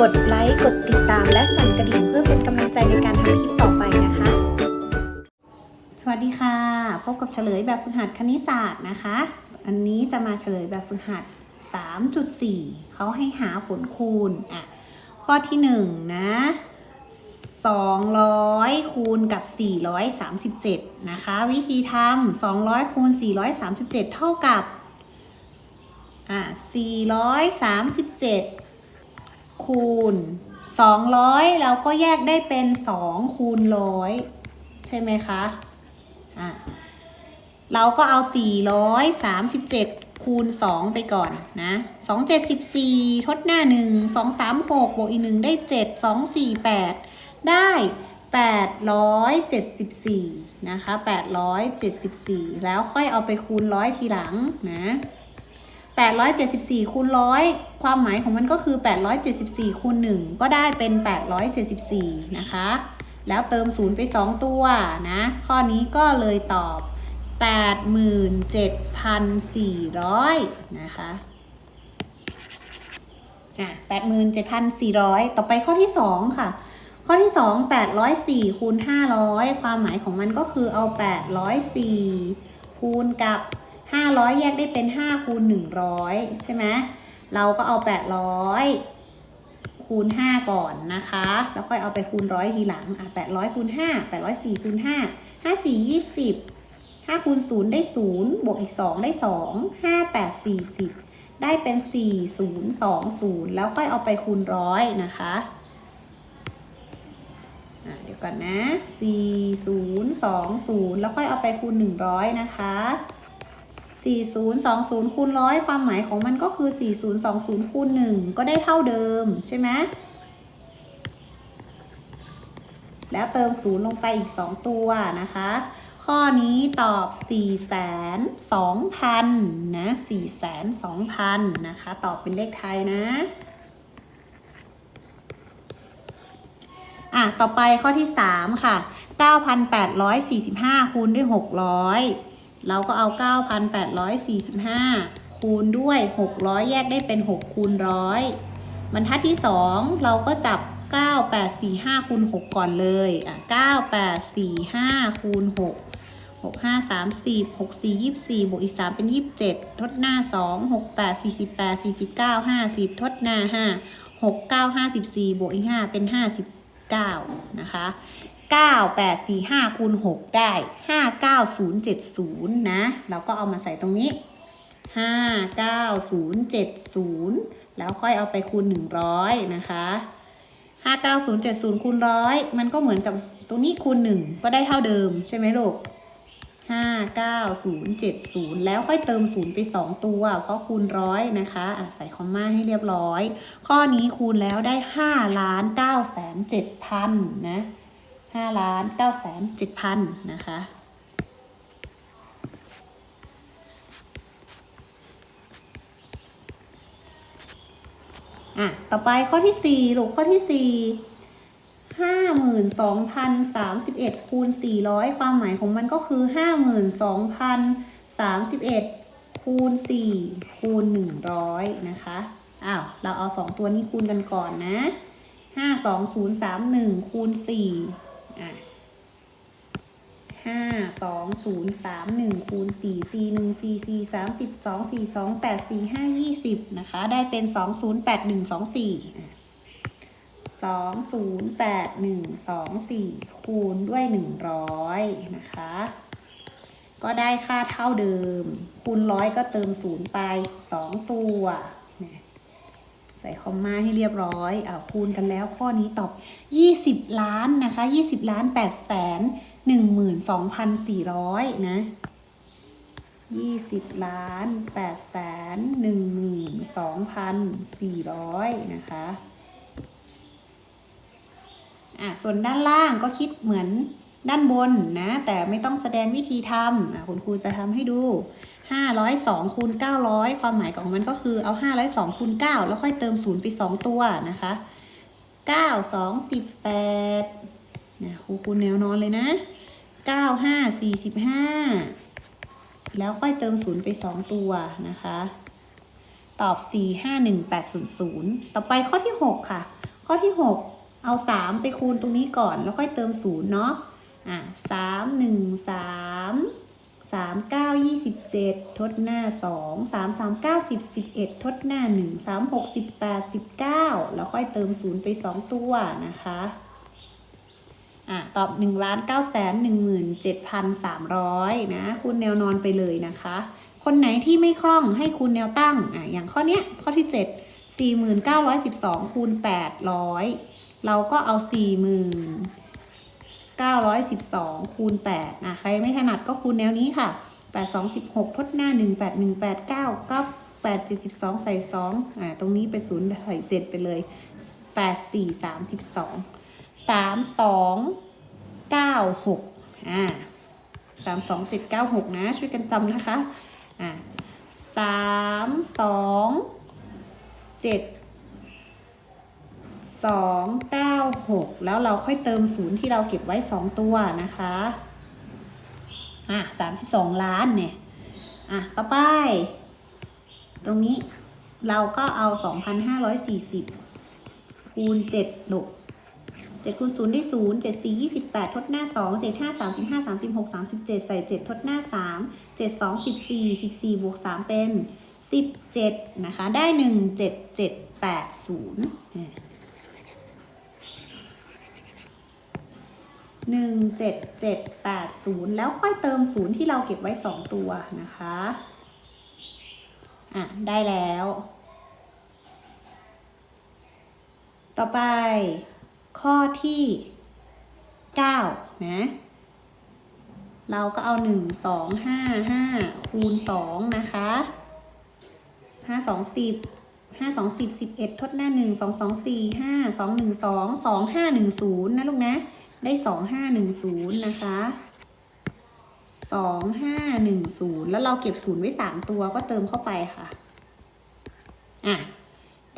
กดไลค์ กดติดตามและสั่นกระดิ่งเพื่อเป็นกำลังใจในการทำคลิปต่อไปนะคะ สวัสดีค่ะ พบกับเฉลยแบบฝึกหัดคณิตศาสตร์นะคะ อันนี้จะมาเฉลยแบบฝึกหัด 3.4 เขาให้หาผลคูณอะข้อที่ 1 นะ 200 คูณกับ 437 นะคะ วิธีทำ200 คูณ 437 เท่ากับอะ437 คูณ 200 เราก็แยกได้เป็น 2 คูณร้อยใช่ไหมคะอะเราก็เอา 437 คูณ 2 ไปก่อนนะ 274 ทดหน้า 1 236 บวกอีก 1 ได้ 7 2 4 8 ได้ 874 นะคะ 874 แล้วค่อยเอาไปคูณร้อยทีหลังนะ 874คูณร้อยความหมายของมันก็คือ 874คูณ1ก็ได้เป็น 874 นะคะ แล้วเติม 0 ไป 2 ตัวนะ ข้อนี้ก็เลยตอบ 87,400 นะคะอะ87,400 ต่อไปข้อที่ 2 ค่ะ ข้อที่ 2 804คูณ500 ความหมายของมันก็คือเอา 804คูณกับ 500 แยกได้เป็น 5 คูณ 100 ใช่ไหมเราก็เอา 800 คูณ 5 ก่อนนะคะ แล้วค่อยเอาไปคูณร้อยทีหลังอะ800คูณ5 804คูณ5 5 4 20 5คูณ0ได้ 0 บวกอีก 2 ได้ 2 5 8 40 ได้เป็น 4 0 2 0 แล้วค่อยเอาไปคูณร้อยนะคะเดี๋ยวก่อนนะ 4 0 2 0 แล้วค่อยเอาไปคูณ 100 นะคะ 4020คูณร้อยความหมายของมันก็คือ 4020คูณ1ก็ได้เท่าเดิมใช่ไหมแล้วเติม0ลงไปอีก 2 ตัวนะคะ ข้อนี้ตอบ 4 2 0 0 0 นะ4 2 0 0 0 นะคะ ตอบเป็นเลขไทยนะ อะ ต่อไปข้อที่ 3 ค่ะ 9,845 คูณด้วย 600 เราก็เอา 9,845 คูณด้วย 600 แยกได้เป็น 6 คูณร้อยบรรทัดที่ 2 เราก็จับ 9845 คูณ 6 ก่อนเลยอะ9845 คูณ 6 6 5 30 6 4 24 บวกอีก 3 เป็น 27 ทดหน้า 2 6 8 48 49 50 ทดหน้า 5 6 9 54 บวกอีก 5 เป็น 59 นะคะ 9 8 4 5คูณ6ได้ 5 9 0 7 0 นะ เราก็เอามาใส่ตรงนี้ 5 9 0 7 0 แล้วค่อยเอาไปคูณ 100 นะคะ 5 9 0 7 0คูณร้อยมันก็เหมือนกับตรงนี้คูณ 1 ก็ได้เท่าเดิมใช่ไหมลูก 5 9 0 7 0 แล้วค่อยเติม 0 ไป 2 ตัว เพราะคูณร้อยนะคะะใส่คอมมาให้เรียบร้อย ข้อนี้คูณแล้วได้5ล้าน9แสน7พันนะ 5ล้าน9แสน7พันนะคะ อะ ต่อไปข้อที่สี่ลูกข้อที่สี่ห้าหมื่นสองพันสามสิบเอ็ดคูณสี่ร้อยความหมายของมันก็คือห้าหมื่นสองพันสามสิบเอ็ดคูณสี่คูณหนึ่งร้อยนะคะ อ้าว เราเอาสองตัวนี้คูณกันก่อนนะห้าสองศูนย์สามหนึ่งคูณสี่ ห้าสองศูนย์สามหนึ่งคูณสี่สี่หนึ่งสี่สี่สามสิบสองสี่สองแปดสี่ห้ายี่สิบนะคะ ได้เป็นสองศูนย์แปดหนึ่งสองสี่สองศูนย์แปดหนึ่งสองสี่คูณด้วยหนึ่งร้อยนะคะ ก็ได้ค่าเท่าเดิม คูณร้อยก็เติมศูนย์ไปสองตัว ใส่คอมมาให้เรียบร้อยอ่าคูณกันแล้วข้อนี้ตอบ 20 ล้านนะคะ 20 ล้าน8แสน12,400 นะ20ล้าน8แสน12,400นะคะอะส่วนด้านล่างก็คิดเหมือนด้านบนนะ แต่ไม่ต้องแสดงวิธีทำอะคุณครูจะทำให้ดู 502คูณ900 ความหมายของมันก็คือเอา 502คูณ9แล้วค่อยเติม 0 ไป 2 ตัวนะคะ 9 2 18เนี่ยครูคูณแนวนอนเลยนะ 9 5 45 แล้วค่อยเติม 0 ไป 2 ตัวนะคะ ตอบ 4 5 1 8 0 0 ต่อไปข้อที่ 6 ค่ะ ข้อที่ 6 เอา 3 ไปคูณตรงนี้ก่อน แล้วค่อยเติม 0 เนาะอะ3 1 3 3 9 27ทดหน้า2 3 3 9 10 11ทดหน้า1 3 6 18 19แล้วค่อยเติม0ไป2ตัวนะคะอะตอบ1ล้าน9 1 7 3 0 0นะ คูณแนวนอนไปเลยนะคะ คนไหนที่ไม่คล่องให้คูณแนวตั้งอะอย่างข้อเนี้ยข้อที่7 4912คูณ800เราก็เอา 912 คูณ8นะใครไม่ถนัดก็คูณแนวนี้ค่ะ 8 2 16 ทดหน้า 1 8 1 8 9 9 8 72ใส่2อ่าตรงนี้ไป0ใส่7ไปเลย 8 4 32 3 2 9 6อ่า3 2 7 9 6 นะ ช่วยกันจำนะคะอ่า3 2เจ็ดสองเก้าหกแล้วเราค่อยเติมศูนย์ที่เราเก็บไว้สองตัวนะคะอะสามสิบสองล้านเนี่ย อะ ต่อไป ตรงนี้เราก็เอาสองพันห้าร้อยสี่สิบคูณเจ็ดลูกเจ็ดคูณศูนย์ได้ศูนย์เจ็ดสี่ยี่สิบแปดทดหน้าสองเจ็ดห้าสามสิบห้าสามสิบหกสามสิบเจ็ดใส่เจ็ดทดหน้าสามเจ็ดสองสิบสี่สิบสี่บวกสามเป็นสิบเจ็ดนะคะ ได้หนึ่งเจ็ ดเจ็ดแปดศูนย์หนึ่งเจ็ดเจ็ดแปดศูนย์แล้วค่อยเติมศูนย์ที่เราเก็บไว้สองตัวนะคะ อะ ได้แล้ว ต่อไป ข้อที่เก้านะ เราก็เอาหนึ่งสองห้าห้าคูณสองนะคะห้าสองสิบห้าสองสิบสิบเอ็ดทดหน้าหนึ่งสองสองสี่ห้าสองหนึ่งสองสองห้าหนึ่งศูนย์นะลูกนะ ได้สองห้าหนึ่งศูนย์นะคะสองห้าหนึ่งศูนย์แล้วเราเก็บศูนย์ไว้สามตัวก็เติมเข้าไปค่ะ อะ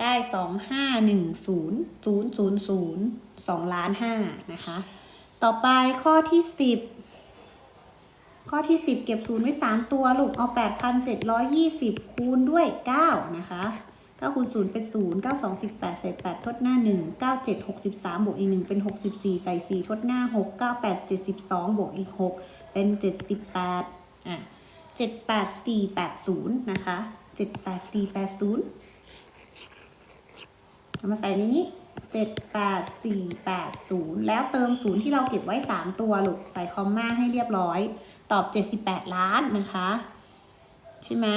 ได้สองห้าหนึ่งศูนย์ศูนย์ศูนย์ศูนย์สองล้านห้านะคะ ต่อไปข้อที่สิบข้อที่10เก็บศูนย์ไว้3ตัวลูกเอา8,720คูณด้วย9นะคะ 9คูณ0เป็น 0 9 2 18 ใส่ 8 ทดหน้า 1 9 7 63 บวกอีก 1 เป็น 64 ใส่ 4 ทดหน้า 6 9 8 72 บวกอีก 6 เป็น 78 อะ 78480 นะคะ 78480เอามาใส่ในนี้ 78480 แล้วเติมศูนย์ที่เราเก็บไว้ 3 ตัวลูก ใส่คอมมาให้เรียบร้อย ตอบ 78 ล้านนะคะ ใช่ไหม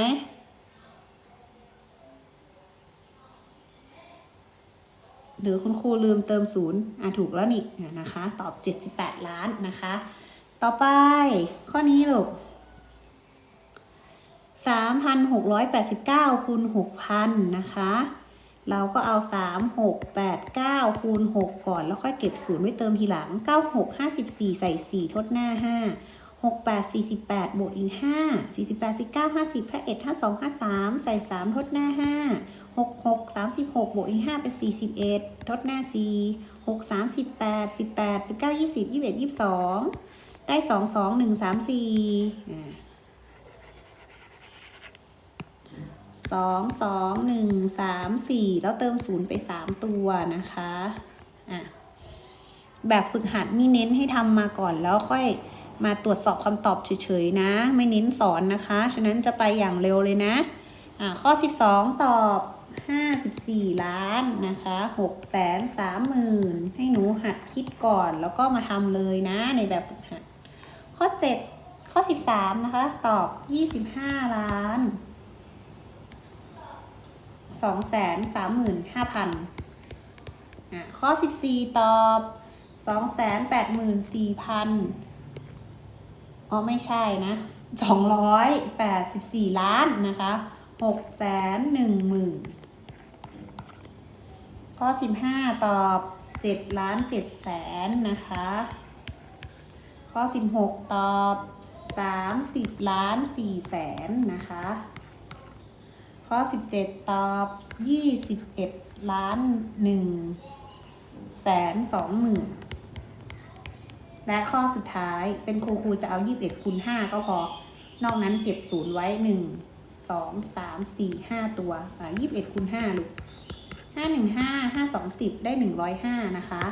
หรือคุณครูลืมเติมศูนย์อะถูกแล้วนี่นะคะ ตอบ 78 ล้านนะคะ ต่อไปข้อนี้ลูก3,689คูณ6,000นะคะ เราก็เอา 3 6 8 9คูณ6 ก่อน แล้วค่อยเก็บศูนย์ไว้เติมทีหลัง 9 6 54 ใส่ 4 ทดหน้า 5 6 8 48 บวกอีก 5 48 19 50 51 52 53 ใส่ 3 ทดหน้า 5 6 6 36บหกบวกอีก5เป็น41ทดหน้า4 6 38 18 19 20 21 22ได้2 2 1 3 4อ่งสามสี่สองสองหนึ่งสามสี่แล้วเติมศูนย์ไปสามตัวนะคะอะแบบฝึกหัดนี่เน้นให้ทำมาก่อนแล้วค่อยมาตรวจสอบคำตอบเฉยๆนะ ไม่เน้นสอนนะคะ ฉะนั้นจะไปอย่างเร็วเลยนะ อะข้อ 12 ตอบ 54 ล้านนะคะ6แสนสามหมื่นให้หนูหัดคิดก่อนแล้วก็มาทำเลยนะในแบบฝึกหัด ข้อ 7 ข้อ 13 นะคะ ตอบ 25 ล้านสองแสนสามหมื่นห้าพันอะข้อสิบสี่ตอบสองแสนแปดหมื่นสี่พันอ๋อไม่ใช่นะสองร้อยแปดสิบสี่ล้านนะคะหกแสนหนึ่งหมื่น ข้อสิบห้าตอบเจ็ดล้านเจ็ดแสนนะคะ ข้อสิบหกตอบสามสิบล้านสี่แสนนะคะ ข้อ 17 ตอบ 21 ล้าน1แสน2หมื่นและข้อสุดท้ายเป็นครูครูจะเอา 21คูณ5ก็พอ นอกนั้นเก็บศูนย์ไว้ 1 2 3 4 5 ตัวอ่า21คูณ5ลูก ห้าหนึ่งห้าห้าสองสิบได้หนึ่งร้อยห้านะคะ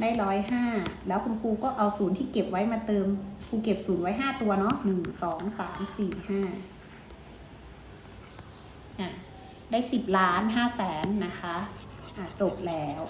ได้ร้อยห้าแล้วคุณครูก็เอาศูนย์ที่เก็บไว้มาเติม ครูเก็บศูนย์ไว้ห้าตัวเนาะหนึ่งสองสามสี่ห้าอะได้สิบล้านห้าแสนนะคะ จบแล้ว